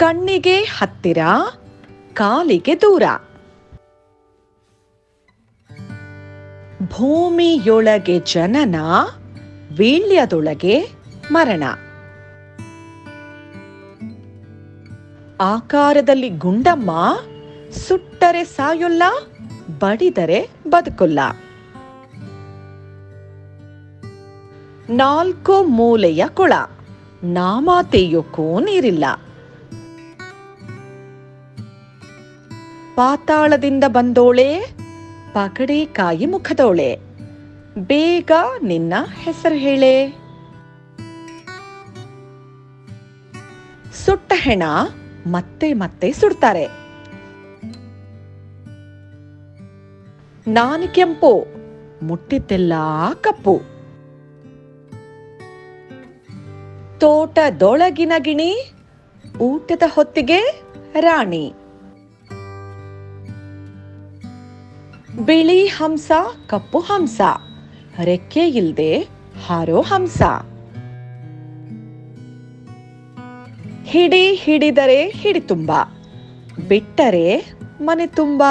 ಕಣ್ಣಿಗೆ ಹತ್ತಿರ, ಕಾಲಿಗೆ ದೂರ. ಭೂಮಿಯೊಳಗೆ ಜನನ, ವೀಳ್ಯದೊಳಗೆ ಮರಣ. ಆಕಾರದಲ್ಲಿ ಗುಂಡಮ್ಮ, ಸುಟ್ಟರೆ ಸಾಯುಲ್ಲ, ಬಡಿದರೆ ಬದುಕುಲ್ಲ. ನಾಲ್ಕು ಮೂಲೆಯ ಕೊಳ ನಾಮ ತೆಯ್ಯೋಕ್ಕೂ ನೀರಿಲ್ಲ. ಪಾತಾಳದಿಂದ ಬಂದೋಳೆ ಪಗಡೆಕಾಯಿ ಮುಖದೋಳೆ. ಬೇಗ ನಿನ್ನ ಹೆಸರು ಹೇಳೆ. ಸುಟ್ಟ ಹೆಣ ಮತ್ತೆ ಮತ್ತೆ ಸುಡ್ತಾರೆ. ನಾನು ಕೆಂಪು, ಮುಟ್ಟಿದ್ದೆಲ್ಲ ಕಪ್ಪು. ತೋಟದೊಳಗಿನ ಗಿಣಿ, ಊಟದ ಹೊತ್ತಿಗೆ ರಾಣಿ. ಬಿಳಿ ಹಂಸ, ಕಪ್ಪು ಹಂಸ. ರೆಕ್ಕೆ ಇಲ್ಲದೆ ಹಾರೋ ಹಂಸ. ಹಿಡಿ ಹಿಡಿದರೆ ಹಿಡಿ ತುಂಬ. ಬಿಟ್ಟರೆ ಮನೆ ತುಂಬ.